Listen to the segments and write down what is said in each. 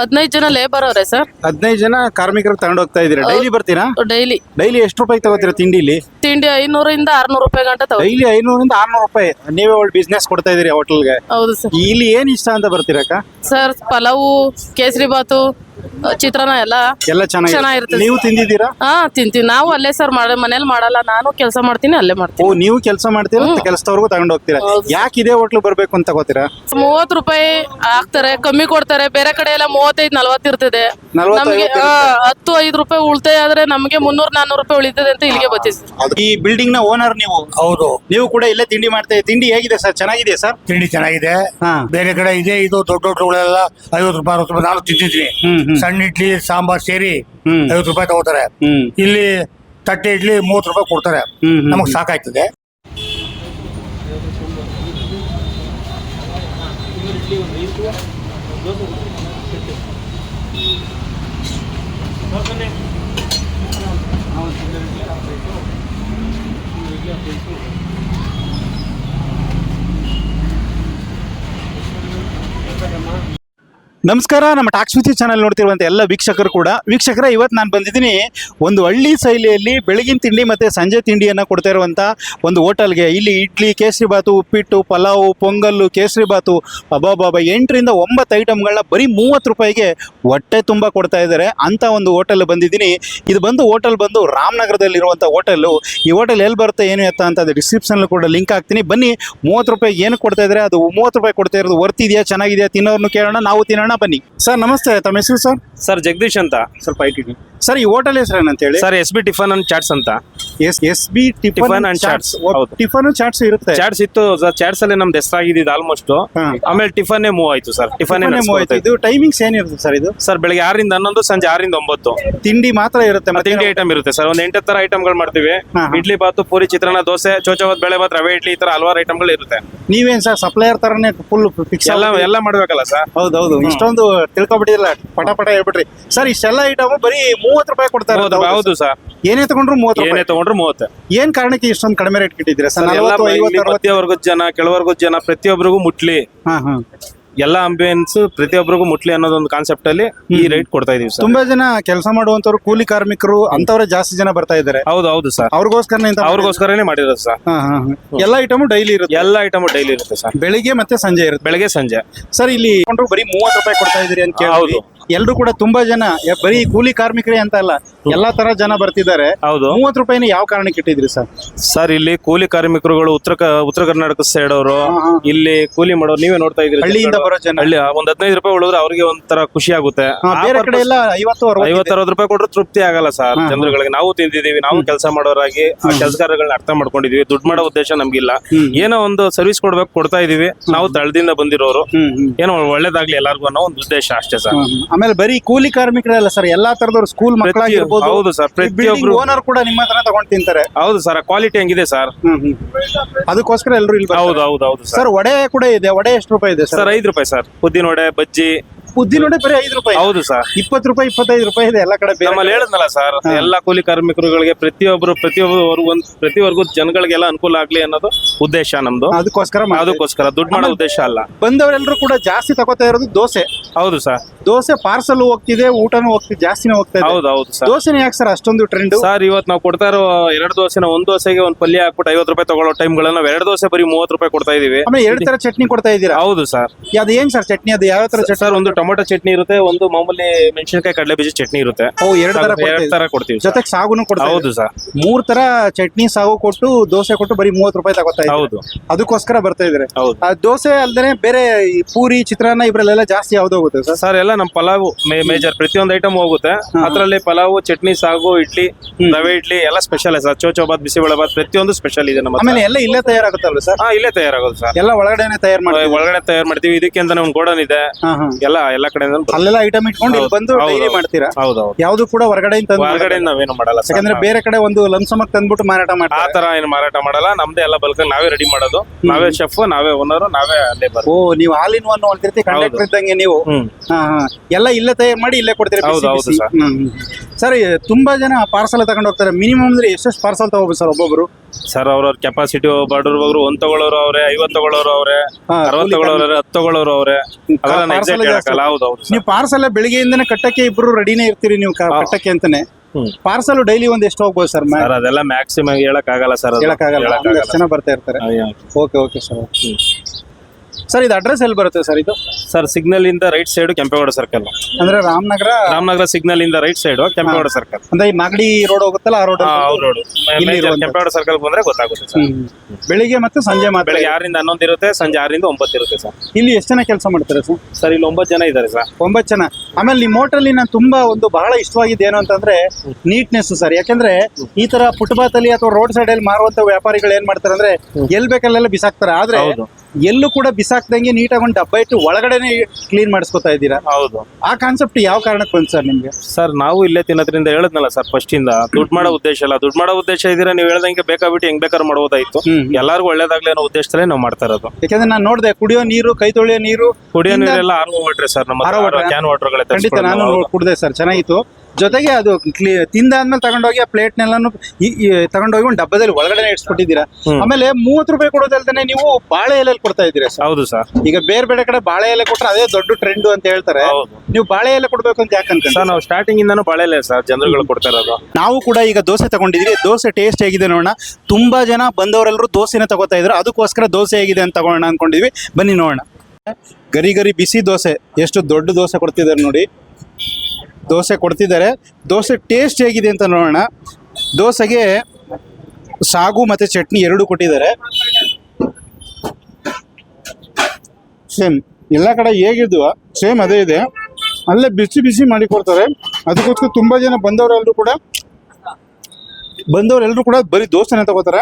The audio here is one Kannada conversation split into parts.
ಹದಿನೈದು ಜನ ಲೇಬರ್ ಅವರೇ ಸರ್ ಹದಿನೈದು ಜನ ಕಾರ್ಮಿಕರು ತಗೊಂಡು ಹೋಗ್ತಾ ಇದೀರಾ ಡೈಲಿ ಬರ್ತೀರಾ? ಡೈಲಿ ಡೈಲಿ ಎಷ್ಟು ರೂಪಾಯಿ ತಗೋತೀರಾ ತಿಂಡಿಲಿ? ತಿಂಡಿ ಐನೂರಿಂದ ಆರ್ನೂರು ರೂಪಾಯಿ ಗಂಟೆ ತಗೋ ಡೈಲಿ ಐನೂರಿಂದ ಆರ್ನೂರು ರೂಪಾಯಿ. ನೀವೇ ಒಳ್ಳೆ ಬಿಸ್ನೆಸ್ ಕೊಡ್ತಾ ಇದೀರಿ ಹೋಟೆಲ್ಗೆ ಹೌದು ಸರ್ ಇಲ್ಲಿ ಏನ್ ಇಷ್ಟ ಅಂತ ಬರ್ತೀರಕ್ಕ ಸರ್ ಪಲಾವು ಕೇಸರಿ ಬಾತು ಚಿತ್ರಾನ್ನ ಎಲ್ಲ ಎಲ್ಲ ಚೆನ್ನಾಗಿ ಚೆನ್ನಾಗಿರುತ್ತೆ. ನೀವು ತಿಂದಿದ್ದೀರಾ? ಹಾ ತಿಂತೀವಿ. ನಾವು ಅಲ್ಲೇ ಸರ್ ಮಾಡ ಮನೇಲಿ ಮಾಡಲ್ಲ. ನಾನು ಕೆಲಸ ಮಾಡ್ತೀನಿ ಅಲ್ಲೇ ಓ ಮಾಡ್ತೀನಿ ನೀವು ಕೆಲಸ ಮಾಡ್ತೀರಾ ಕೆಲಸದವ್ರಿಗೂ ತಗೊಂಡು ಹೋಗ್ತೀರಾ? ಯಾಕೆ ಇದೇ ಹೋಟ್ಲು ಬರ್ಬೇಕು ಅಂತ ತಗೋತೀರಾ ಮೂವತ್ ರೂಪಾಯಿ ಹಾಕ್ತಾರೆ ಕಮ್ಮಿ ಕೊಡ್ತಾರೆ. ಬೇರೆ ಕಡೆ ಎಲ್ಲ ಮೂವತ್ತೈದು ನಲ್ವತ್ತು ಇರ್ತದೆ. ನಮ್ಗೆ ನಮಗೆ ಹತ್ತು ಐದು ರೂಪಾಯಿ ಉಳಿತಾಯ ಆದ್ರೆ ನಮಗೆ ಮುನ್ನೂರು ನಾನ್ನೂರು ರೂಪಾಯಿ ಉಳಿತದೆ ಅಂತ ಇಲ್ಲಿಗೆ ಬರ್ತೀವಿ ಸರ್ ಈ ಬಿಲ್ಡಿಂಗ್ನ ಓನರ್ ನೀವು? ಹೌದು. ನೀವು ಕೂಡ ಇಲ್ಲೇ ತಿಂಡಿ ಮಾಡ್ತಾ ತಿಂಡಿ ಹೇಗಿದೆ ಸರ್? ಚೆನ್ನಾಗಿದೆ ಸರ್? ತಿಂಡಿ ಚೆನ್ನಾಗಿದೆ. ಹಾ. ಬೇರೆ ಕಡೆ ಇದೆ ಇದು ದೊಡ್ಡ ದೊಡ್ಡ ಐವತ್ತು ರೂಪಾಯಿ ಅರವತ್ತು ರೂಪಾಯಿ. ನಾನು ತಿಂತಿದ್ದೀನಿ ಹ್ಮ್. ಸಣ್ಣ ಇಡ್ಲಿ ಸಾಂಬಾರ್ ಸೇರಿ ಹ್ಮ್. ಐವತ್ತು ರೂಪಾಯಿ ತಗೋತಾರೆ. ಹ್ಮ್. ಇಲ್ಲಿ ತಟ್ಟೆ ಇಡ್ಲಿ ಮೂವತ್ತು ರೂಪಾಯಿ ಕೊಡ್ತಾರೆ. ನಮಗೆ ಸಾಕಾಯ್ತದೆ. ನಮಸ್ಕಾರ, ನಮ್ಮ ಟಾಕ್ಸ್ ವಿತಿ ಚಾನಲ್ ನೋಡ್ತಿರುವಂತ ಎಲ್ಲ ವೀಕ್ಷಕರು ಕೂಡ. ವೀಕ್ಷಕರ, ಇವತ್ತು ನಾನು ಬಂದಿದ್ದೀನಿ ಒಂದು ಹಳ್ಳಿ ಶೈಲಿಯಲ್ಲಿ ಬೆಳಗಿನ ತಿಂಡಿ ಮತ್ತೆ ಸಂಜೆ ತಿಂಡಿಯನ್ನು ಕೊಡ್ತಾ ಇರುವಂಥ ಒಂದು ಹೋಟೆಲ್ಗೆ. ಇಲ್ಲಿ ಇಡ್ಲಿ, ಕೇಸರಿ ಬಾತು, ಉಪ್ಪಿಟ್ಟು, ಪಲಾವು, ಪೊಂಗಲ್ಲು, ಕೇಸರಿ ಬಾತು ಅಬಾಬಾಬಾ ಎಂಟರಿಂದ ಒಂಬತ್ತು ಐಟಮ್ಗಳನ್ನ ಬರೀ ಮೂವತ್ತು ರೂಪಾಯಿಗೆ ಹೊಟ್ಟೆ ತುಂಬ ಕೊಡ್ತಾ ಇದ್ದಾರೆ. ಅಂತ ಒಂದು ಹೋಟೆಲ್ ಬಂದಿದ್ದೀನಿ. ಇದು ಬಂದು, ಹೋಟೆಲ್ ಬಂದು ರಾಮನಗರದಲ್ಲಿರುವಂಥ ಹೋಟೆಲ್ಲು ಈ ಹೋಟೆಲ್ ಎಲ್ಲಿ ಬರುತ್ತೆ, ಏನು ಎತ್ತ ಅಂತ ಅದು ಡಿಸ್ಕ್ರಿಪ್ಷನ್ ಕೂಡ ಲಿಂಕ್ ಹಾಕ್ತೀನಿ. ಬನ್ನಿ, ಮೂವತ್ತು ರೂಪಾಯಿ ಏನು ಕೊಡ್ತಾ ಇದ್ದಾರೆ, ಅದು ಮೂವತ್ತು ರೂಪಾಯಿ ಕೊಡ್ತಾ ಇರೋದು ವರ್ತ್ ಇದೆಯಾ, ಚೆನ್ನಾಗಿದೆಯಾ, ತಿನ್ನೋರ್ನು ಕೇಳೋಣ, ನಾವು ತಿನ್ನೋಣ. ಬನ್ನಿ. ಸರ್ ನಮಸ್ತೆ. ತಮ್ಮ ಹೆಸರು ಸರ್? ಸರ್ ಜಗದೀಶ್ ಅಂತ. ಸ್ವಲ್ಪ ಐಟಿ ಸರ್ ಈ ಹೋಟೆಲ್ ಹೆಸರು ಏನಂತ ಹೇಳಿ? Sir S B tiffin and chats ಅಂತ. S S B tiffin and chats tiffin chats ಇರುತ್ತೆ. ಚಾಟ್ಸ್ ಇತ್ತು ಚಾಟ್ಸ್ ಅಲ್ಲಿ ನಮ್ದು ಹೆಸರಾಗಿದ್ದು ಆಲ್ಮೋಸ್ಟ್. ಆಮೇಲೆ ಟಿಫನ್ ಮೂವ್ ಆಯ್ತು ಸರ್. ಟಿಫನ್. ಇದು ಟೈಮಿಂಗ್ಸ್ ಏನಿರುತ್ತೆ ಸರ್ ಇದು? ಸರ್ ಬೆಳಿಗ್ಗೆ ಆರಿಂದ ಹನ್ನೊಂದು ಸಂಜೆ ಆರಿಂದ ಒಂಬತ್ತು. ತಿಂಡಿ ಮಾತ್ರ ಇರುತ್ತೆ ಮತ್ತೆ ತಿಂಡಿ ಐಟಮ್ ಇರುತ್ತೆ ಸರ್. ಒಂದ್ ಎಂಟು ತರ ಐಟಮ್ಗಳು ಮಾಡ್ತೀವಿ. ಹಾ, ಹಾ. ಇಡ್ಲಿ ಬಾತು ಪೂರಿ ಚಿತ್ರಾನ್ನ ದೋಸೆ ಚೋಚವತ್ ಬೆಳೆ ಬಾತ್ ರವೆ ಇಡ್ಲಿ ಈ ತರ ಹಲವಾರು ಐಟಮ್ಗಳು ಇರುತ್ತೆ. ನೀವೇನ್ ಸರ್ ಸಪ್ಲೈಯರ್ ತರನೇ ಫುಲ್ ಫಿಕ್ಸ್ ಎಲ್ಲ ಎಲ್ಲ ಮಾಡ್ಬೇಕಲ್ಲ ಸರ್. ಹೌದು ಇಷ್ಟೊಂದು ತಿಳ್ಕೊಬಿಟ್ಟಿಲ್ಲ ಪಟ ಪಟ ಹೇಳ್ಬಿಟ್ರಿ. ಸರ್ ಇಷ್ಟೆಲ್ಲ ಐಟಮ್ ಬರೀ ಮೂವತ್ತು ರೂಪಾಯಿ ಕೊಡ್ತಾರೆ ಹೌದು ಹೌದು ಸರ್. ಏನೇ ತಗೊಂಡ್ರು ಮೂವತ್ತು ಏನೇ ರೂಪಾಯಿ ತಗೊಂಡ್ರು ಮೂವತ್ತು. ಏನ್ ಕಾರಣಕ್ಕೆ ಇಷ್ಟೊಂದು ಕಡಿಮೆ ರೇಟ್ ಕಿಟ್ಟಿದ್ರೆ ಸರ್ ಎಲ್ಲ ನಲವತ್ತು ಇಲ್ಲಿ ಐವತ್ತು ಅರವತ್ತು. ಮಧ್ಯವರ್ಗದ ಜನ ಕೆಳವರ್ಗದ ಜನ ಪ್ರತಿಯೊಬ್ಬರಿಗೂ ಮುಟ್ಲಿ. ಹಾ ಹಾ. ಎಲ್ಲ ಅಂಬಿಯನ್ಸ್ ಪ್ರತಿಯೊಬ್ಬರಿಗೂ ಮುಟ್ಲಿ ಅನ್ನೋದೊಂದು ಕಾನ್ಸೆಪ್ಟ್ ಅಲ್ಲಿ ಈ ರೇಟ್ ಕೊಡ್ತಾ ಇದೀವಿ ಸರ್. ತುಂಬಾ ಜನ ಕೆಲಸ ಮಾಡುವಂತವ್ರು ಕೂಲಿ ಕಾರ್ಮಿಕರು ಅಂತವ್ರೆ ಜಾಸ್ತಿ ಜನ ಬರ್ತಾ ಇದ್ದಾರೆ. ಹೌದು ಹೌದು ಸರ್. ಅವ್ರಿಗೋಸ್ಕರ ಇಂತ ಅವ್ರಿಗೋಸ್ಕರನೇ ಮಾಡಿರೋದು ಸರ್. ಹಾ ಹಾ ಹಾ. ಎಲ್ಲ ಐಟಮು ಡೈಲಿ ಇರುತ್ತೆ. ಎಲ್ಲ ಐಟಮ್ ಡೈಲಿ ಇರುತ್ತೆ ಸರ್. ಬೆಳಿಗ್ಗೆ ಮತ್ತೆ ಸಂಜೆ ಇರುತ್ತೆ. ಬೆಳಗ್ಗೆ ಸಂಜೆ. ಸರ್ ಇಲ್ಲಿ ಕೊಂಡ್ರು ಬರೀ ಮೂವತ್ತು ರೂಪಾಯಿ ಕೊಡ್ತಾ ಇದೀರಿ ಅಂತ ಕೇಳಿ ಹೌದು. ಎಲ್ರು ಕೂಡ ತುಂಬಾ ಜನ ಯ- ಬರೀ ಕೂಲಿ ಕಾರ್ಮಿಕರೇ ಅಂತ ಅಲ್ಲ ಎಲ್ಲಾ ತರ ಜನ ಬರ್ತಿದ್ದಾರೆ. ಹೌದು. ಮೂವತ್ತು ರೂಪಾಯಿನ ಯಾವ ಕಾರಣಕ್ಕೆ ಇಟ್ಟಿದ್ರಿ ಸರ್? ಸರ್ ಇಲ್ಲಿ ಕೂಲಿ ಕಾರ್ಮಿಕರುಗಳು ಉತ್ತರ ಕ- ಉತ್ತರ ಕರ್ನಾಟಕ ಸೈಡ್ ಅವರು ಇಲ್ಲಿ ಕೂಲಿ ಮಾಡೋರು ನೀವೇ ನೋಡ್ತಾ ಇದ್ರಿ ಹಳ್ಳಿಯಿಂದ ಬರೋ ಜನ. ಹಳ್ಳಿ ಒಂದ್ ಹದಿನೈದು ರೂಪಾಯಿ ಉಳಿದ್ರೆ ಅವ್ರಿಗೆ ಒಂಥರ ಖುಷಿ ಆಗುತ್ತೆ. ಹಾ, ಆ ಬೇರೆ purpose- ಕಡೆ ಎಲ್ಲ ಐವತ್ತು ಅರವತ್ತು ಐವತ್ತು ಅರವತ್ತು ರೂಪಾಯಿ ಕೊಟ್ಟರು ತೃಪ್ತಿ ಆಗಲ್ಲ ಸರ್. ಜನರುಗಳಿಗೆ. ನಾವು ತಿಂದಿದೀವಿ ನಾವು ಕೆಲಸ ಮಾಡೋರಾಗಿ ಆ ಕೆಲಸಗಾರಗಳನ್ನ ಅರ್ಥ ಮಾಡ್ಕೊಂಡಿದೀವಿ ದುಡ್ಡು ಮಾಡೋ ಉದ್ದೇಶ ನಮ್ಗಿಲ್ಲ. ಏನೋ ಒಂದು ಸರ್ವಿಸ್ ಕೊಡ್ಬೇಕು ಕೊಡ್ತಾ ಇದೀವಿ ನಾವು ತಳದಿಂದ ಬಂದಿರೋರು. ಹ್ಮ್ ಹ್ಮ್. ಏನೋ ಒಳ್ಳೇದಾಗ್ಲಿ ಎಲ್ಲಾರ್ಗು ಅನ್ನೋ ಒಂದು ಉದ್ದೇಶ ಅಷ್ಟೇ ಸರ್. ಹ್ಮ್. ಆಮೇಲೆ ಬರೀ ಕೂಲಿ ಕಾರ್ಮಿಕರಲ್ಲ ಸರ್ ಎಲ್ಲಾ ತರದವ್ರು ಸ್ಕೂಲ್ ಮಕ್ಕಳಾಗಿರ್ಬೋದು ಹೌದು ಸರ್ ಪ್ರತಿಯೊಬ್ರು ಓನರ್ ಕೂಡ ನಿಮ್ಮ ಹತ್ರ ತಗೊಂಡ್ ತಿಂತಾರೆ. ಹೌದು ಸರ್ ಕ್ವಾಲಿಟಿ ಹಂಗಿದೆ ಸರ್ ಹ್ಮ್ ಹ್ಮ್. ಅದಕ್ಕೋಸ್ಕರ ಎಲ್ಲರೂ ಇಲ್ಲಿ. ಹೌದು ಹೌದು ಹೌದು ಸರ್ ವಡೆ ಕೂಡ ಇದೆ ವಡೆ ಎಷ್ಟು ರೂಪಾಯಿ ಇದೆ ಸರ್ ಸರ್ ಐದು ರೂಪಾಯಿ ಸರ್ ಉದ್ದಿನ ವಡೆ ಬಜ್ಜಿ ಉದ್ದಿನ ನೋಡಿ ಬರೀ ಐದು ರೂಪಾಯಿ. ಹೌದು ಸರ್. ಇಪ್ಪತ್ತು ರೂಪಾಯಿ ಇಪ್ಪತ್ತೈದು ರೂಪಾಯಿ ಇದೆ ಎಲ್ಲ ಕಡೆ ಬೇರೆ ನಮ್ಮಲ್ಲಿ. ಹೇಳಿದ್ನಲ್ಲ ಸರ್ ಎಲ್ಲಾ ಕೂಲಿ ಕಾರ್ಮಿಕರುಗಳಿಗೆ ಪ್ರತಿಯೊಬ್ಬರು ಪ್ರತಿಯೊಬ್ಬರು ಒಂದ್ ಜನಗಳಿಗೆ ಜನಗಳಿಗೆಲ್ಲ ಅನುಕೂಲ ಆಗ್ಲಿ ಅನ್ನೋದು ಉದ್ದೇಶ ನಮ್ದು. ಅದಕ್ಕೋಸ್ಕರ. ಅದಕ್ಕೋಸ್ಕರ ದುಡ್ಡು ಮಾಡೋ ಉದ್ದೇಶ ಅಲ್ಲ. ಬಂದವರೆಲ್ಲರೂ ಕೂಡ ಜಾಸ್ತಿ ತಗೋತಾ ಇರೋದು ದೋಸೆ. ಹೌದು ಸರ್. ದೋಸೆ ಪಾರ್ಸಲ್ ಹೋಗ್ತಿದೆ ಊಟನೂ ಹೋಗ್ತಿದೆ ಜಾಸ್ತಿನೇ ಹೋಗ್ತಾ ಇದೆ. ಹೌದು ಹೌದು ಸರ್. ದೋಸೆನೇ ಯಾಕೆ ಸರ್ ಅಷ್ಟೊಂದು ಟ್ರೆಂಡ್ ಸರ್ ಇವತ್ತು ನಾವು ಕೊಡ್ತಾ ಇರೋ ಎರಡು ದೋಸೆನ ಒಂದ್ ದೋಸೆಗೆ ಒಂದ್ ಪಲ್ಯ ಹಾಕ್ಬಿಟ್ಟು ಐವತ್ತು ರೂಪಾಯಿ ತಗೊಳ್ಳೋ ಟೈಮ್ಗಳನ್ನ ನಾವು ಎರಡು ದೋಸೆ ಬರೀ ಮೂವತ್ತು ರೂಪಾಯಿ ಕೊಡ್ತಾ ಇದೀವಿ. ಆಮೇಲೆ ಎರಡು ತರ ಚಟ್ನಿ ಕೊಡ್ತಾ ಇದ್ದೀರಾ? ಹೌದು ಸರ್. ಅದು ಏನ್ ಸರ್ ಚಟ್ನಿ? ಅದು ಯಾವ ತರ ಚಟ್ನಿ ಸರ್ ಒಂದು ಟೊಮೊಟೊ ಚಟ್ನಿ ಇರುತ್ತೆ ಒಂದು ಮಾಮೂಲಿ ಮೆಣಸಿನಕಾಯಿ ಕಡಲೆ ಬೀಜ ಚಟ್ನಿ ಇರುತ್ತೆ. ಓ ಎರಡ್ ತರ ಎರಡ್ ತರ ಕೊಡ್ತೀವಿ ಜೊತೆಗೆ ಸಾಗುನು ಹೌದು ಸರ್. ಮೂರ್ ತರ ಚಟ್ನಿ ಸಾಗು ಕೊಟ್ಟು ದೋಸೆ ಕೊಟ್ಟು ಬರೀ ಮೂವತ್ತು ರೂಪಾಯಿ ತಗೋತಾ ಇದ್ದೀರಾ. ಹೌದು. ಅದಕ್ಕೋಸ್ಕರ ಬರ್ತಾ ಇದ್ರೆ ಹೌದು. ದೋಸೆ ಅಲ್ದೇನೆ ಬೇರೆ ಈ ಪೂರಿ ಚಿತ್ರಾನ್ನ ಇಬ್ರಲ್ಲೆಲ್ಲ ಜಾಸ್ತಿ ಯಾವ್ದು ಹೋಗುತ್ತೆ ಸರ್? ಸರ್ ಎಲ್ಲ ನಮ್ ಪಲಾವ್ ಮೇಜರ್ ಪ್ರತಿಯೊಂದು ಐಟಮ್ ಹೋಗುತ್ತೆ. ಅದ್ರಲ್ಲಿ ಪಲಾವ್ ಚಟ್ನಿ ಸಾಗು ಇಡ್ಲಿ ರವೆ ಇಡ್ಲಿ ಎಲ್ಲ ಸ್ಪೆಷಲ್ ಸರ್. ಚೋಚೋಬಾತ್ ಬಿಸಿಬೇಳೆಬಾತ್ ಪ್ರತಿಯೊಂದು ಸ್ಪೆಷಲ್ ಇದೆ ನಮ್ಮ ಹತ್ರ. ಆಮೇಲೆ ಎಲ್ಲ ಇಲ್ಲೇ ತಯಾರಾಗುತ್ತಲ್ವ ಸರ್? ಹಾ ಇಲ್ಲೇ ತಯಾರಾಗೋದು ಸರ್. ಎಲ್ಲ ಒಳಗಡೆನೆ ತಯಾರು ಮಾಡಿ ಒಳಗಡೆ ತಯಾರು ಮಾಡ್ತೀವಿ. ಇದಕ್ಕೆ ಅಂತ ಒಂದು ಗೋಡನ್ ಇದೆ. ಹಾ ಹಾ. ಎಲ್ಲ ಎಲ್ಲ ಕಡೆಯಿಂದ ಅಲ್ಲೆಲ್ಲ ಐಟಮ್ ಇಟ್ಕೊಂಡು ಇಲ್ಲಿ ಬಂದು ಹೌದು, ಡೈಲಿ ಹೌದು. ಮಾಡ್ತೀರಾ? ಹೌದು ಹೌದು. ಯಾವ್ದು ಕೂಡ ಹೊರಗಡೆ ತಂದು ಹೊರಗಡೆ ನಾವೇನು ಮಾಡಲ್ಲ ಯಾಕಂದ್ರೆ ಬೇರೆ ಕಡೆ ಒಂದು ಲಂಸಮಕ್ ತಂದ್ಬಿಟ್ಟು ಮಾರಾಟ ಆ ಮಾಡ್ತಾರೆ ತರ ಏನು ಮಾರಾಟ ಮಾಡಲ್ಲ. ನಮ್ದೇ ಎಲ್ಲ ಬಲ್ಕ್ ನಾವೇ ರೆಡಿ ಮಾಡೋದು. ನಾವೇ ಶೆಫ್ ನಾವೇ ಓನರ್ ನಾವೇ ಲೇಬರ್ ಓ ನೀವು ಹಾಲ್ ಇನ್ ಒನ್ ಅಂತಿರ್ತಿ ಕಂಡಕ್ಟರ್ ಇದ್ದಂಗೆ ನೀವು. ಹ್ಮ್. ಹಾ ಹಾ. ಎಲ್ಲ ಇಲ್ಲೇ ತಯಾರು ಮಾಡಿ ಇಲ್ಲೇ ಕೊಡ್ತೀರಾ? ಹೌದು, ಬಿಸಿ ಹೌದು ಬಿಸಿ. ಸರ್. ಹ್ಮ್, ಹ್ಮ್. ಸರ್ ತುಂಬಾ ಜನ ಪಾರ್ಸಲ್ ತಗೊಂಡು ಹೋಗ್ತಾರೆ. ಮಿನಿಮಮ್ ಅಂದ್ರೆ ಎಷ್ಟೆಷ್ಟು ಪಾರ್ಸಲ್ ತಗೋಬೋದು ಸರ್ ಒಬ್ಬೊಬ್ರು? ಸರ್ ಅವ್ರವ್ರ ಕೆಪಾಸಿಟಿ ಬಡವ್ರು ಒಂದ್ ತಗೊಳ್ಳೋರು ಅವ್ರೆ ಐವತ್ ತಗೊಳ್ಳೋರು ಅವ್ರೆ ಅರವತ್ ತಗೊಳ್ಳೋರು ಹತ್ತು ತಗೊಳ್ಳೋರು ಅವ್ರೆ. ನೀವು ಪಾರ್ಸಲ್ ಬೆಳಿಗ್ಗೆಯಿಂದನೇ ಕಟ್ಟಕ್ಕೆ ಇಬ್ರು ರೆಡಿನೇ ಇರ್ತೀರಿ ನೀವು. ಕಟ್ಟಕ್ಕೆ ಅಂತಾನೆ. ಪಾರ್ಸಲ್ ಡೈಲಿ ಒಂದ್ ಎಷ್ಟು ಹೋಗ್ಬೋದು ಸರ್? ಅದೆಲ್ಲ ಮ್ಯಾಕ್ಸಿಮಮ್ ಹೇಳಕ್ ಆಗಲ್ಲ ಸರ್ ಹೇಳಕ್ ಆಗಲ್ಲ ಜನ ಬರ್ತಾ ಇರ್ತಾರೆ. ಓಕೆ ಓಕೆ ಸರ್ ಸರ್ ಇದು ಅಡ್ರೆಸ್ ಎಲ್ಲಿ ಬರುತ್ತೆ ಸರ್ ಇದು? ಸರ್ ಸಿಗ್ನಲ್ ಇಂದ ರೈಟ್ ಸೈಡ್ ಕೆಂಪೇಗೌಡ ಸರ್ಕಲ್ ಅಂದ್ರೆ ರಾಮನಗರ ರಾಮನಗರ ಸಿಗ್ನಲ್ ಇಂದ ರೈಟ್ ಸೈಡ್ ಕೆಂಪೇಗೌಡ ಸರ್ಕಲ್ ಅಂದ್ರೆ ಈ ಮಾಗಡಿ ರೋಡ್ ಹೋಗುತ್ತಲ್ಲ ಆ ರೋಡ್. ಕೆಂಪೇಗೌಡ ಸರ್ಕಲ್ ಬಂದ್ರೆ ಗೊತ್ತಾಗುತ್ತೆ ಸರ್ ಬೆಳಿಗ್ಗೆ ಮತ್ತೆ ಸಂಜೆ ಮಾತ್ರ ಬೆಳಿಗ್ಗೆ ಆರರಿಂದ ಹನ್ನೊಂದು ಇರುತ್ತೆ ಸಂಜೆ ಆರರಿಂದ ಒಂಬತ್ತು ಇರುತ್ತೆ ಸರ್ ಇಲ್ಲಿ ಎಷ್ಟು ಜನ ಕೆಲಸ ಮಾಡ್ತಾರೆ ಸರ್ ಸರ್ ಇಲ್ಲಿ ಒಂಬತ್ತು ಜನ ಇದ್ದಾರೆ ಸರ್ ಒಂಬತ್ತು ಜನ. ಆಮೇಲೆ ನಿಮ್ಮ ಹೋಟೆಲ್ ನಾನು ತುಂಬಾ ಒಂದು ಬಹಳ ಇಷ್ಟವಾಗಿದ್ದು ಏನು ಅಂತಂದ್ರೆ ನೀಟ್ನೆಸ್ ಸರ್ ಯಾಕಂದ್ರೆ ಈ ತರ ಫುಟ್ಪಾತ್ ಅಲ್ಲಿ ಅಥವಾ ರೋಡ್ ಸೈಡ್ ಅಲ್ಲಿ ಮಾರುವಂತ ವ್ಯಾಪಾರಿಗಳು ಏನ್ ಮಾಡ್ತಾರೆ ಅಂದ್ರೆ ಎಲ್ ಬೇಕಲ್ಲೆಲ್ಲ ಬಿಸಾಕ್ತಾರೆ. ಆದ್ರೆ ಹೌದು. ಎಲ್ಲೂ ಕೂಡ ಬಿಸಾಕ್ದಂಗೆ ನೀಟಾಗಿ ಒಂದು ಡಬ್ಬ ಇಟ್ಟು ಒಳಗಡೆನೆ ಕ್ಲೀನ್ ಮಾಡಿಸ್ಕೊತಾ ಇದ್ದೀರಾ? ಹೌದು. ಆ ಕಾನ್ಸೆಪ್ಟ್ ಯಾವ ಕಾರಣಕ್ಕೆ ಬಂತು ಸರ್ ನಿಮ್ಗೆ? ಸರ್ ನಾವು ಇಲ್ಲೇ ತಿನ್ನೋದ್ರಿಂದ ಹೇಳದ್ನಲ್ಲ ಸರ್ ಫಸ್ಟ್ ಇಂದ. ದುಡ್ಡು ಮಾಡೋ ಉದ್ದೇಶ ಅಲ್ಲ ದುಡ್ಡು ಮಾಡೋ ಉದ್ದೇಶ ಇದೀರಾ ನೀವು ಹೇಳ್ದಂಗೆ ಬೇಕಾಬಿಟ್ಟು ಹೆಂಗ್ ಬೇಕಾದ್ರೂ ಮಾಡ್ಬೋದಾಯ್ತು. ಹ್ಮ್. ಎಲ್ಲಾರ್ಗು ಒಳ್ಳೇದಾಗ್ಲಿ ಅನ್ನೋ ಉದ್ದೇಶದಲ್ಲೇ ನಾವು ಮಾಡ್ತಾ ಇರೋದು. ಯಾಕಂದ್ರೆ ನಾನು ನೋಡಿದೆ ಕುಡಿಯೋ ನೀರು ಕೈ ತೊಳೆಯೋ ನೀರು ಕುಡಿಯೋ ನೀರೆಲ್ಲ ಆರ್ ವಾಟ್ರೆ ಸರ್ ನಮ್ಮ water? ಕ್ಯಾನ್ ವಾಟರ್ಗಳೇ ಖಂಡಿತ ನಾನು ಕುಡಿದೆ ಸರ್ ಚೆನ್ನಾಗಿತ್ತು. ಜೊತೆಗೆ ಅದು ಕ್ಲೀ ತಿಂದಾದ್ಮೇಲೆ ತಗೊಂಡೋಗಿ ಆ ಪ್ಲೇಟ್ನೆಲ್ಲಾನು ತಗೊಂಡೋಗಿ ಒಂದು ಡಬ್ಬದಲ್ಲಿ ಒಳಗಡೆ ಇಟ್ಸ್ಕೊಟ್ಟಿದ್ದೀರಾ ಆಮೇಲೆ ಮೂವತ್ತು ರೂಪಾಯಿ ಕೊಡೋದಲ್ದೇನೆ ನೀವು ಬಾಳೆ ಎಲೆಯಲ್ಲಿ ಕೊಡ್ತಾ ಇದ್ದೀರಾ ಹೌದು ಸರ್. ಈಗ ಬೇರೆ ಬೇರೆ ಕಡೆ ಬಾಳೆ ಎಲೆ ಕೊಟ್ರೆ ಅದೇ ದೊಡ್ಡ ಟ್ರೆಂಡ್ ಅಂತ ಹೇಳ್ತಾರೆ. ನೀವು ಬಾಳೆ ಎಲೆ ಕೊಡ್ಬೇಕು ಅಂತ ಯಾಕೆ ಅನ್ಕೊಂಡ್ರಿ ಸರ್ ನಾವು ಸ್ಟಾರ್ಟಿಂಗ್ ಇಂದಾನು ಬಾಳೆ ಎಲೆ ಸರ್ ಜನರುಗಳು ಕೊಡ್ತಾ ಇರೋದು. ನಾವು ಕೂಡ ಈಗ ದೋಸೆ ತಗೊಂಡಿದ್ವಿ ದೋಸೆ ಟೇಸ್ಟ್ ಹೇಗಿದೆ ನೋಡೋಣ. ತುಂಬಾ ಜನ ಬಂದವರೆಲ್ಲರೂ ದೋಸೆನ ತಗೋತಾ ಇದ್ರು. ಅದಕ್ಕೋಸ್ಕರ ದೋಸೆ ಹೇಗಿದೆ ಅಂತ ತಗೋಣ ಅನ್ಕೊಂಡಿದ್ವಿ. ಬನ್ನಿ ನೋಡೋಣ. ಗರಿ ಗರಿ ಬಿಸಿ ದೋಸೆ. ಎಷ್ಟು ದೊಡ್ಡ ದೋಸೆ ಕೊಡ್ತಿದ್ದಾರೆ ನೋಡಿ. ದೋಸೆ ಕೊಡ್ತಿದ್ದಾರೆ. ದೋಸೆ ಟೇಸ್ಟ್ ಹೇಗಿದೆ ಅಂತ ನೋಡೋಣ. ದೋಸೆಗೆ ಸಾಗು ಮತ್ತೆ ಚಟ್ನಿ ಎರಡು ಕೊಟ್ಟಿದ್ದಾರೆ. ಸೇಮ್ ಎಲ್ಲ ಕಡೆ ಹೇಗಿದ್ವ? ಸೇಮ್ ಅದೇ ಇದೆ. ಅಲ್ಲೇ ಬಿಸಿ ಬಿಸಿ ಮಾಡಿ ಕೊಡ್ತಾರೆ. ಅದಕ್ಕೋಸ್ಕರ ತುಂಬಾ ಜನ ಬಂದವರೆಲ್ಲರೂ ಕೂಡ ಬಂದವರೆಲ್ಲರೂ ಕೂಡ ಬರೀ ದೋಸೆನೇ ತಗೋತಾರೆ.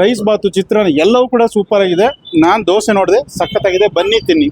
ರೈಸ್ ಬಾತು, ಚಿತ್ರಾನ್ನ ಎಲ್ಲವೂ ಕೂಡ ಸೂಪರ್ ಆಗಿದೆ. ನಾನು ದೋಸೆ ನೋಡಿದೆ, ಸಖತ್ತಾಗಿದೆ. ಬನ್ನಿ ತಿನ್ನಿ.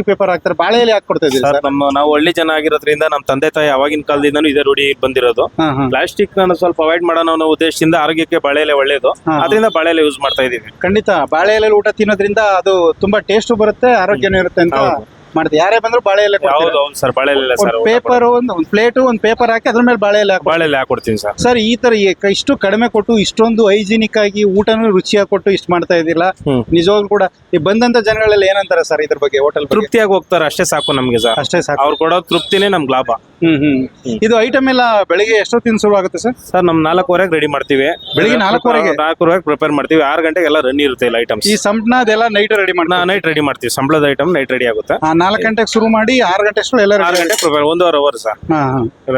ಪೇಪರ್ ಹಾಕ್ತಾರೆ. ಬಾಳೆ ಎಲೆ ಹಾಕಿ ಕೊಡ್ತಾ ಇದ್ದೀರಿ ಸರ್ ಸರ್? ನಮ್ಮ ನಾವು ಹಳ್ಳಿ ಜನ ಆಗಿರೋದ್ರಿಂದ ನಮ್ಮ ತಂದೆ ತಾಯಿ ಅವಾಗಿನ ಕಾಲದಿಂದನೂ ಇದೇ ರೂಢಿ ಬಂದಿರೋದು. ಹಾ ಹಾ. ಪ್ಲಾಸ್ಟಿಕ್ ನಾನು ಸ್ವಲ್ಪ ಅವಾಯ್ಡ್ ಮಾಡೋಣ ಅನ್ನೋ ಉದ್ದೇಶದಿಂದ ಆರೋಗ್ಯಕ್ಕೆ ಬಾಳೆಲೆ ಒಳ್ಳೇದು. ಹಾ. ಅದರಿಂದ ಬಾಳೆಲೆ ಯೂಸ್ ಮಾಡ್ತಾ ಇದೀವಿ ಖಂಡಿತ. ಬಾಳೆ ಎಲೆ ಊಟ ತಿನ್ನೋದ್ರಿಂದ ಅದು ತುಂಬಾ ಟೇಸ್ಟ್ ಬರುತ್ತೆ ಆರೋಗ್ಯನೂ ಇರುತ್ತೆ ಅಂತ ಹೌದು. ಮಾಡ್ತಾರೆ ಯಾರೇ ಬಂದ್ರು ಬಾಳೆ ಎಲೆ ಹೌದು ಹೌದು ಸರ್ ಬಾಳೆಲೆ ಸರ್ ಒಂದು ಪೇಪರ್ ಒಂದು ಒಂದು ಪ್ಲೇಟು ಒಂದು ಪೇಪರ್ ಹಾಕಿ ಅದ್ರ ಮೇಲೆ ಬಾಳೆ ಎಲೆ ಹಾಕಿ ಬಾಳೆಲೆ ಹಾಕೊಡ್ತೀನಿ ಸರ್. ಸರ್ ಈ ತರ ಈ ಕ- ಇಷ್ಟು ಕಡಿಮೆ ಕೊಟ್ಟು ಇಷ್ಟೊಂದು ಹೈಜಿನಿಕ್ ಆಗಿ ಊಟನೂ ರುಚಿಯಾಗಿ ಕೊಟ್ಟು ಇಷ್ಟು ಮಾಡ್ತಾ ಇದ್ದಿಲ್ಲ ಹ್ಮ್. ನಿಜವಾಗ್ಲೂ ಕೂಡ ಈ ಬಂದಂತ ಜನಗಳೆಲ್ಲ ಏನಂತಾರೆ ಸರ್ ಇದ್ರ ಬಗ್ಗೆ ಹೋಟೆಲ್ ಬಗ್ಗೆ? ತೃಪ್ತಿಯಾಗಿ ಹೋಗ್ತಾರೆ ಅಷ್ಟೇ ಸಾಕು ನಮ್ಗೆ ಸರ್. ಅಷ್ಟೇ ಸಾಕು. ಅವ್ರು ಕೊಡೋ ತೃಪ್ತಿನೇ ನಮ್ಗೆ ಲಾಭ. ಹ್ಮ್ ಹ್ಮ್. ಇದು ಐಟಮ್ ಎಲ್ಲ ಬೆಳಿಗ್ಗೆ ಎಷ್ಟೊತ್ತಿನ ಶುರು ಆಗುತ್ತೆ ಸರ್? ಸರ್ ನಮ್ ನಾಲ್ಕೂವರೆಗೆ ರೆಡಿ ಮಾಡ್ತೀವಿ. ಬೆಳಿಗ್ಗೆ ನಾಲ್ಕುವರೆಗೆ? ನಾಲ್ಕುವರೆಗೆ ಪ್ರಿಪೇರ್ ಮಾಡ್ತೀವಿ. ಆರು ಗಂಟೆಗೆ ಎಲ್ಲ ರನ್ ಇರುತ್ತೆ ಇಲ್ಲ ಐಟಮ್ಸ್ ಈ ಸಂಪ್ನದೆಲ್ಲ ನೈಟ್ ರೆಡಿ ಮಾಡಿ ನೈಟ್ ರೆಡಿ ಮಾಡ್ತೀವಿ. ಸಂಬಳದ ಐಟಮ್ ನೈಟ್ ರೆಡಿ ಆಗುತ್ತೆ. ನಾಲ್ಕು ಗಂಟೆಗೆ ಶುರು ಮಾಡಿ ಆರು ಗಂಟೆ ಅಷ್ಟು ಎಲ್ಲ ಆರು ಗಂಟೆ ಪ್ರಿಪೇರ್ ಒಂದೂವರೆ ಅವರ್ ಸರ್.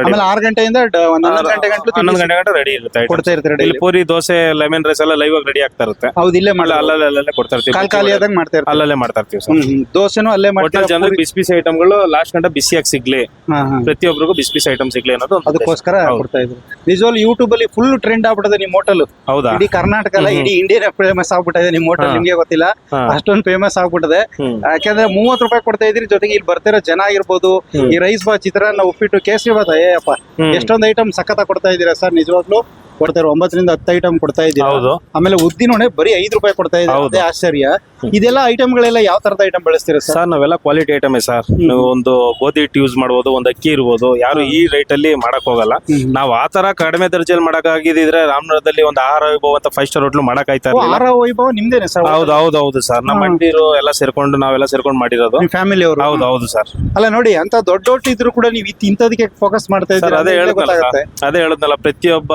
ಆಮೇಲೆ ಆರು ಗಂಟೆಯಿಂದ ಒಂದ್ ಹನ್ನೊಂದು ಗಂಟೆ ಗಂಟಲು ಹನ್ನೊಂದು ಗಂಟೆ ಗಂಟೆ ರೆಡಿ ಇರುತ್ತೆ. ಕೊಡ್ತಾ ಇರ್ತಾರೆ ಇಲ್ಲಿ ಪೂರಿ ದೋಸೆ ಲೆಮನ್ ರೈಸ್ ಎಲ್ಲ ಲೈವ್ ಆಗಿ ರೆಡಿ ಆಗ್ತಾ ಇರುತ್ತೆ. ಹೌದು ಇಲ್ಲೇ ಮಾಡಲ್ಲ ಮಾಡಿ ಅಲ್ಲಲ್ಲೇ ಅಲ್ಲಲ್ಲೇ ಕೊಡ್ತಾ ಇರ್ತೀವಿ. ಕಾಲ್ ಖಾಲಿ ಆದಾಗ ಮಾಡ್ತಾ ಇರ್ತೀವಿ. ಅಲ್ಲಲ್ಲೇ ಮಾಡ್ತಾ ಇರ್ತೀವಿ ಸರ್. ದೋಸೆನೂ ಅಲ್ಲೇ ಮಾಡ್ತಾರೆ? ಜನರಿಗೆ ಬಿಸಿ ಬಿಸಿ ಐಟಮ್ಗಳು ಲಾಸ್ಟ್ ಗಂಟೆ ಬಿಸಿಯಾಗಿ ಸಿಗ್ಲಿ. ಹಾ ಪ್ರತಿಯೊಬ್ಬರಿಗೂ ಬಿಸಿ ಬಿಸಿ ಐಟಮ್ ಸಿಗ್ಲಿ ಅನ್ನೋದು ಒಂದು ಅದಕ್ಕೋಸ್ಕರ ಹೌದು. ಕೊಡ್ತಾ ಇದ್ರು ನಿಜವಾಗ್ಲು ಯೂಟ್ಯೂಬ್ ಅಲ್ಲಿ ಫುಲ್ ಟ್ರೆಂಡ್ ಆಗ್ಬಿಟ್ಟದೆ ನಿಮ್ ಹೋಟೆಲ್ ಹೌದಾ ಇಡೀ ಕರ್ನಾಟಕ ಅಲ್ಲ ಇಡೀ ಇಂಡಿಯಾ ಫೇಮಸ್ ಆಗ್ಬಿಟ್ಟಿದೆ ನಿಮ್ ಹೋಟೆಲ್ ಹಾ. ನಿಮ್ಗೆ ಗೊತ್ತಿಲ್ಲ ಹಾ. ಅಷ್ಟೊಂದು ಫೇಮಸ್ ಆಗ್ಬಿಟ್ಟಿದೆ ಹ್ಮ್ ಯಾಕಂದ್ರೆ ಮೂವತ್ ರೂಪಾಯಿ ಕೊಡ್ತಾ ಇದ್ರಿ ಜೊತೆಗೆ ಇಲ್ಲಿ ಬರ್ತಿರೋ ಜನ ಆಗಿರ್ಬೋದು ಹ್ಮ್. ಈ ರೈಸ್ ಬಾ ಚಿತ್ರಾನ್ನ ಉಪ್ಪಿಟ್ಟು ಕೇಸರಿ ಬಾತ್ ಅಯ್ಯಪ್ಪ ಅಪ್ಪ ಹ್ಮ್. ಎಷ್ಟೊಂದು ಐಟಮ್ ಸಖತ್ ಕೊಡ್ತಾ ಇದ್ದೀರಾ ಸರ್ ನಿಜವಾಗ್ಲು ಕೊಡ್ತಾರೆ ಒಂಬತ್ತರಿಂದ ಹತ್ತು ಐಟಮ್ ಕೊಡ್ತಾ ಇದ್ದೀರಾ? ಹೌದು. ಆಮೇಲೆ ಉದ್ದಿನ ಹೊಣೆ ಬರೀ ಐದು ರೂಪಾಯಿ ಕೊಡ್ತಾ ಇದ್ದಾರೆ. ಅದೇ ಆಶ್ಚರ್ಯ. ಇದೆಲ್ಲ ಐಟಮ್ಗಳೆಲ್ಲ ಯಾವ ತರದ ಐಟಮ್ ಬಳಸ್ತೀರ ಸರ್? ಸರ್ ನಾವೆಲ್ಲ ಕ್ವಾಲಿಟಿ ಐಟಮೇ ಸರ್. ನೀವು ಒಂದು ಗೋಧಿ ಹಿಟ್ಟು ಯೂಸ್ ಮಾಡ್ಬೋದು ಒಂದು ಅಕ್ಕಿ ಇರ್ಬೋದು. ಯಾರು ಈ ರೇಟ್ ಅಲ್ಲಿ ಮಾಡಕ್ ಹೋಗಲ್ಲ. ನಾವು ಆ ತರ ಕಡಿಮೆ ದರ್ಜೆಯಲ್ಲಿ ಮಾಡಕ್ ಆಗಿದ್ರೆ ರಾಮನಗರದಲ್ಲಿ ಒಂದು ಆಹಾರ ವೈಭವ ಅಂತ ಫೈವ್ ಸ್ಟಾರ್ ಹೋಟ್ಲು ಮಾಡಕ್ ಆಯ್ತಾ ಆಹಾರ ವೈಭವ ನಿಮ್ದೇನೆ ಸರ್? ಹೌದು ಹೌದು ಹೌದು ಸರ್. ನಮ್ಮ ಅಂಡಿರು ಎಲ್ಲ ಸೇರ್ಕೊಂಡು ನಾವೆಲ್ಲ ಸೇರ್ಕೊಂಡು ಮಾಡಿರೋದು. ಫ್ಯಾಮಿಲಿ ಅವರು? ಹೌದು ಹೌದು ಸರ್. ಅಲ್ಲ ನೋಡಿ ಅಂತ ದೊಡ್ಡ ಇದ್ರು ಕೂಡ ನೀವು ಇತ್- ಇಂಥದಕ್ಕೆ ಫೋಕಸ್ ಮಾಡ್ತಾ ಇದ್ದೀರಾ ಅದೇ ಹೇಳಿದ್ನಲ್ಲ ಅದೇ ಹೇಳಿದ್ನಲ್ಲ ಪ್ರತಿಯೊಬ್ಬ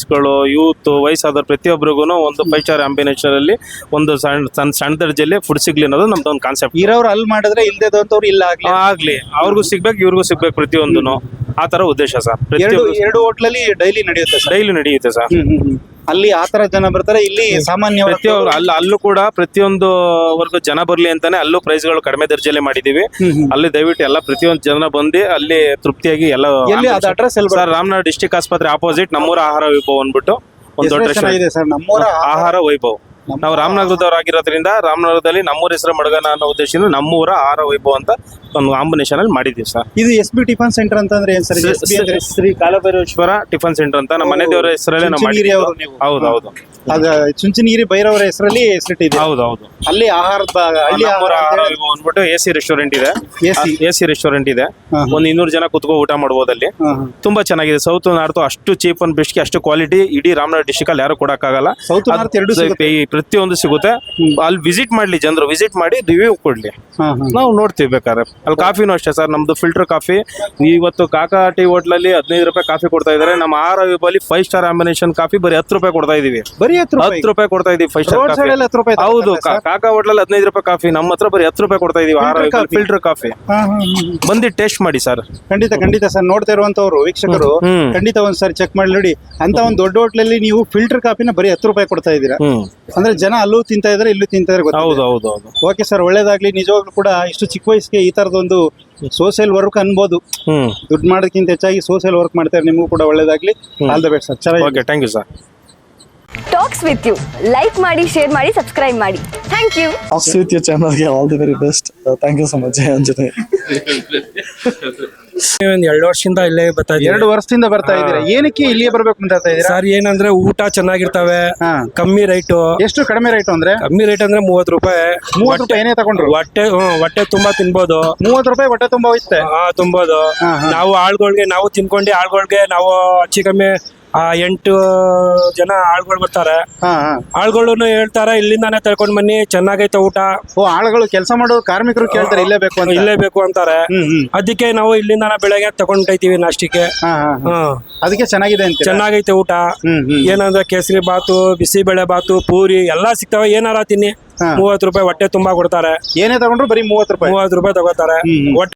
ಹಿಂಗರ್ಸ್ಗಳು ಯೂತ್ ವಯಸ್ಸಾದವ್ರು ಪ್ರತಿಯೊಬ್ಬರಿಗೂ ಒಂದು ಫೈವ್ ಸ್ಟಾರ್ ಅಂಬಿನೇಷನ್ ಅಲ್ಲಿ ಒಂದು ಸಣ್ಣ ಸಣ್ಣ ಸಣ್ಣ ದರ್ಜೆಯಲ್ಲಿ ಫುಡ್ ಸಿಗ್ಲಿ ಅನ್ನೋದು ನಮ್ದು ಒಂದು ಕಾನ್ಸೆಪ್ಟ್ ಇರೋರು ಅಲ್ಲಿ ಮಾಡಿದ್ರೆ ಇಲ್ದೇದಂತವ್ರು ಇಲ್ಲ ಆಗ್ಲಿ. ಆಗ್ಲಿ. ಅವ್ರಿಗೂ ಸಿಗ್ಬೇಕು ಇವ್ರಿಗೂ ಸಿಗ್ಬೇಕು ಪ್ರತಿಯೊಂದು ಆ ತರ ಉದ್ದೇಶ ಸರ್. ಎರಡು ಪ್ರತಿಯೊಂದು ಎರಡು ಹೋಟ್ಲಲ್ಲಿ ಡೈಲಿ ನಡೆಯುತ್ತೆ ಸರ್. ಡೈಲಿ ನಡೆಯುತ್ತೆ ಸರ್. ಅಲ್ಲಿ ಆ ತರ ಜನ ಬರ್ತಾರೆ ಇಲ್ಲಿ ಸಾಮಾನ್ಯ ಪ್ರತಿಯೊಬ್ಬರು ಅಲ್ಲ ಅಲ್ಲೂ ಕೂಡ ಪ್ರತಿಯೊಂದು ವರ್ಗ ಜನ ಬರ್ಲಿ ಅಂತಾನೆ ಅಲ್ಲೂ ಪ್ರೈಸ್ಗಳು ಕಡಿಮೆ ದರ್ಜೆಯಲ್ಲಿ ಮಾಡಿದೀವಿ. ಅಲ್ಲಿ ದಯವಿಟ್ಟು ಎಲ್ಲ ಪ್ರತಿಯೊಂದು ಜನ ಬಂದು ಅಲ್ಲಿ ತೃಪ್ತಿಯಾಗಿ ಎಲ್ಲ ಎಲ್ಲಿ ಅದು ಅಡ್ರೆಸ್ ಎಲ್ಲಿ ಸರ್ ರಾಮನಗರ ಡಿಸ್ಟಿಕ್ ಆಸ್ಪತ್ರೆ ಆಪೋಸಿಟ್ ನಮ್ಮೂರ ಆಹಾರ ವೈಭವ ಅಂದ್ಬಿಟ್ಟು ಒಂದು ದೊಡ್ಡ. ಸರ್ ನಮ್ಮೂರ ಆಹಾರ ವೈಭವ್. ನಾವು ರಾಮನಗರದವ್ರು ಆಗಿರೋದ್ರಿಂದ ರಾಮನಗರದಲ್ಲಿ ನಮ್ಮೂರ ಹೆಸರು ಮಡಗನ ಅನ್ನೋ ಉದ್ದೇಶದಿಂದ ನಮ್ಮೂರ ಆಹಾರ ವೈಭವ ಅಂತ ಒಂದು ಕಾಂಬಿನೇಷನ್ ಅಲ್ಲಿ ಮಾಡಿದ್ದೀವಿ ಸರ್. ಇದು ಎಸ್ ಬಿ ಟಿಫನ್ ಸೆಂಟರ್ ಅಂತಂದ್ರೆ ಏನ್ sir? Shri- Kalabhaireshwara tiffin centre ಅಂತ ನಮ್ಮ ಮನೆ ದೇವರ ಹೆಸರಲ್ಲೇ ನಾವು ಮಾಡಿದ್ದೀವಿ. ಹೌದು ಹೌದು. ಅದ ಚುಂಚನಗಿರಿ ಭೈರವರ ಹೆಸರಲ್ಲಿ ಹೆಸರಿಟ್ಟಿದೆ ಹೌದು ಹೌದು. ಅಲ್ಲಿ ಆಹಾರದ ಭಾಗ ಅಲ್ಲಿ ಆಹಾರ ಬಂದ್ಬಿಟ್ಟು ಅಂದ್ಬಿಟ್ಟು ಎ ಸಿ ರೆಸ್ಟೋರೆಂಟ್ ಇದೆ. AC. ಎ ಸಿ ರೆಸ್ಟೋರೆಂಟ್ ಇದೆ. ಒಂದ್ ಇನ್ನೂರು ಜನ ಕುತ್ಕೋ ಊಟ ಮಾಡಬಹುದು ಅಲ್ಲಿ. ಹಾ, ಹಾ. ತುಂಬಾ ಚೆನ್ನಾಗಿದೆ. ಸೌತ್ ನಾರ್ತ್ ಅಷ್ಟು ಚೀಪ್ ಅಂಡ್ ಬೆಸ್ಟ್ ಅಷ್ಟು ಕ್ವಾಲಿಟಿ ಇಡೀ ರಾಮನಗರ ಡಿಸ್ಟಿಕ್ ಅಲ್ಲಿ ಯಾರು ಕೊಡಕ್ಕಾಗಲ್ಲ. ಆಗಲ್ಲ North ಎರಡೂ ಅದು ಸಿಗುತ್ತೆ. ಈ ಪ್ರತಿಯೊಂದು ಸಿಗುತ್ತೆ. ಅಲ್ಲಿ ವಿಸಿಟ್ ಮಾಡ್ಲಿ ಜನರು. ವಿಸಿಟ್ ಮಾಡಿ ರಿವ್ಯೂ ಕೊಡ್ಲಿ. ಹಾ, ಹಾ. ನಾವು ನೋಡ್ತೀವಿ ಬೇಕಾದ್ರೆ. ಅಲ್ಲಿ ಕಾಫಿನೂ ಅಷ್ಟೇ ಸರ್. ನಮ್ದು ಫಿಲ್ಟರ್ ಕಾಫಿ ಇವತ್ತು ಕಾಕಾ ಟೀ ಹೋಟ್ಲಲ್ಲಿ ಹದಿನೈದು ರೂಪಾಯಿ ಕಾಫಿ ಕೊಡ್ತಾ ಇದಾರೆ ನಮ್ಮ ಆರ್ ವಿಭಲ್ಲಿ ಫೈವ್ ಸ್ಟಾರ್ ಆಂಬಿನೇಷನ್ ಕಾಫಿ ಬರೀ ಹತ್ತು ರೂಪಾಯಿ ಕೊಡ್ತಾ ಇದೀವಿ. ಬರೀ ಹತ್ತು ರೂಪಾಯಿ. ಕೊಡ್ತಾ ಇದೀವಿ ಫೈವ್ ರೋಡ್ ಸೈಡ್ ಹತ್ತು ರೂಪಾಯಿ ಹೌದು ತಗೊಳ್ತಾರೆ ಕಾ- ಕಾಕಾ ಹೋಟ್ಲಲ್ಲಿ ಹದಿನೈದು ರೂಪಾಯಿ ಕಾಫಿ ನಮ್ಮ ಹತ್ರ ಬರೀ ಹತ್ತು ರೂಪಾಯಿ ಕೊಡ್ತಾ ಇದೀವಿ coffee. ಫಿಲ್ಟರ್ ಕಾಫಿ ಹಾ, ಹಾ, ಹಾ. ಬಂದು ಟೇಸ್ಟ್ ಮಾಡಿ ಸರ್. ಖಂಡಿತ ಖಂಡಿತ ಸರ್. ನೋಡ್ತಾ ಇರುವಂತವ್ರು ವೀಕ್ಷಕರು ಹ್ಮ್. ಖಂಡಿತ ಒಂದ್ಸರಿ ಚೆಕ್ ಮಾಡಿ ನೋಡಿ. ಅಂತ ಒಂದು ದೊಡ್ಡ ಹೋಟ್ಲಲ್ಲಿ ನೀವು ಫಿಲ್ಟರ್ ಕಾಫಿನ ಬರೀ ಹತ್ತು ರೂಪಾಯಿ ಕೊಡ್ತಾ ಇದ್ದೀರಾ? ಹ್ಮ್. ಅಂದ್ರೆ ಜನ ಅಲ್ಲೂ ತಿಂತಾ ಇದಾರೆ ಇಲ್ಲೂ ತಿಂತಾ ಇದಾರೆ. ಹೌದು ಹೌದು ಹೌದು. ಓಕೆ ಸರ್ ಒಳ್ಳೇದಾಗ್ಲಿ. ನಿಜವಾಗ್ಲೂ ಕೂಡ ಇಷ್ಟು ಚಿಕ್ಕ ವಯಸ್ಸಿಗೆ ಈ ತರದೊಂದು ಸೋಷಿಯಲ್ ವರ್ಕ್ ಅನ್ಬೋದು. ಹ್ಮ್. ದುಡ್ಡು ಮಾಡೋದಕ್ಕಿಂತ ಹೆಚ್ಚಾಗಿ ಸೋಷಿಯಲ್ ವರ್ಕ್ ಮಾಡ್ತಾರೆ ನಿಮಗೂ ಕೂಡ ಒಳ್ಳೇದಾಗ್ಲಿ. All the best sir. ಚೆನ್ನಾಗಿ okay thank you sir talks with you like ಮಾಡಿ ಶೇರ್ ಮಾಡಿ ಸಬ್ಸ್ಕ್ರೈಬ್ ಮಾಡಿ. Thank you talks with you ಚಾನಲ್ಗೆ all the very best thank you so much Anjane. ಒಂದ್ ಎರಡು ವರ್ಷದಿಂದ ಇಲ್ಲೇ ಬರ್ತಾ ಎರಡು ವರ್ಷದಿಂದ ಬರ್ತಾ ಇದ್ದೀರಾ? ಏನಕ್ಕೆ ಇಲ್ಲಿಗೆ ಬರ್ಬೇಕು ಅಂತ ಹೇಳ್ತಾ ಇದ್ದೀರಾ? ಸರ್ ಏನಂದ್ರೆ ಊಟ ಚೆನ್ನಾಗಿರ್ತವೆ ಹಾ. ಕಮ್ಮಿ ರೈಟು ಎಷ್ಟು ಕಡಿಮೆ ರೇಟ್ ಅಂದ್ರೆ? ಕಮ್ಮಿ ರೇಟ್ ಅಂದ್ರೆ ಮೂವತ್ ರೂಪಾಯಿ. ಮೂವತ್ತು ರೂಪಾಯಿ ಏನೇ ತಗೊಂಡ್ರು? ಹೊಟ್ಟೆ ಹ್ಮ್, ಹೊಟ್ಟೆ ತುಂಬಾ ತಿನ್ಬೋದು. ಮೂವತ್ತು ರೂಪಾಯಿ ಹೊಟ್ಟೆ ತುಂಬಾ ಹೋಯ್ತೆ? ಆ ತುಂಬೋದು ಹಾ, ಹಾ. ನಾವು ಆಳ್ಗಳ್ಗೆ ನಾವು ತಿನ್ಕೊಂಡು ಆಳ್ಗಳ್ಗೆ ನಾವು ಹೆಚ್ಚು ಕಮ್ಮಿ ಆ ಎಂಟು ಜನ ಆಳ್ಗಳು ಬರ್ತಾರೆ. ಹಾ ಹೇಳ್ತಾರೆ ಇಲ್ಲಿಂದಾನೆ ತಳ್ಕೊಂಡ್ ಬನ್ನಿ ಚೆನ್ನಾಗೈತೆ ಊಟ. ಓ ಆಳುಗಳು ಕೆಲಸ ಮಾಡೋ ಕಾರ್ಮಿಕರು ಕೇಳ್ತಾರೆ ಇಲ್ಲೇ ಬೇಕು ಅಂತ. ಇಲ್ಲೇ ಬೇಕು ಅಂತಾರೆ. ಹ್ಮ್ ಹ್ಮ್. ಅದಕ್ಕೆ ನಾವು ಇಲ್ಲಿಂದಾನೆ ಬೆಳಗ್ಗೆ ತಗೊಂಡೈತೀವಿ ನಾಷ್ಟಕ್ಕೆ. ಹಾ ಹಾ ಹಾ. ಹಾ ಅದಕ್ಕೆ ಚೆನ್ನಾಗಿದೆ ಅಂತ ಚೆನ್ನಾಗೈತೆ ಊಟ. ಹ್ಮ್ ಹ್ಮ್. ಏನಂದ್ರೆ ಕೇಸರಿ ಬಾತು ಬಿಸಿಬೇಳೆ ಬಾತು ಪೂರಿ ಎಲ್ಲಾ ಸಿಗ್ತಾವೆ ಏನಾರ ತಿನ್ನಿ. ಹಾ. ಮೂವತ್ ರೂಪಾಯಿ ಹೊಟ್ಟೆ ತುಂಬಾ ಕೊಡ್ತಾರೆ. ಏನೇ ತಗೊಂಡ್ರು ಬರೀ ಮೂವತ್ತು ರೂಪಾಯಿ. ಮೂವತ್ ರೂಪಾಯಿ ತಗೋತಾರೆ. ಹ್ಮ್, ಹ್ಮ್. ಹೊಟ್ಟೆ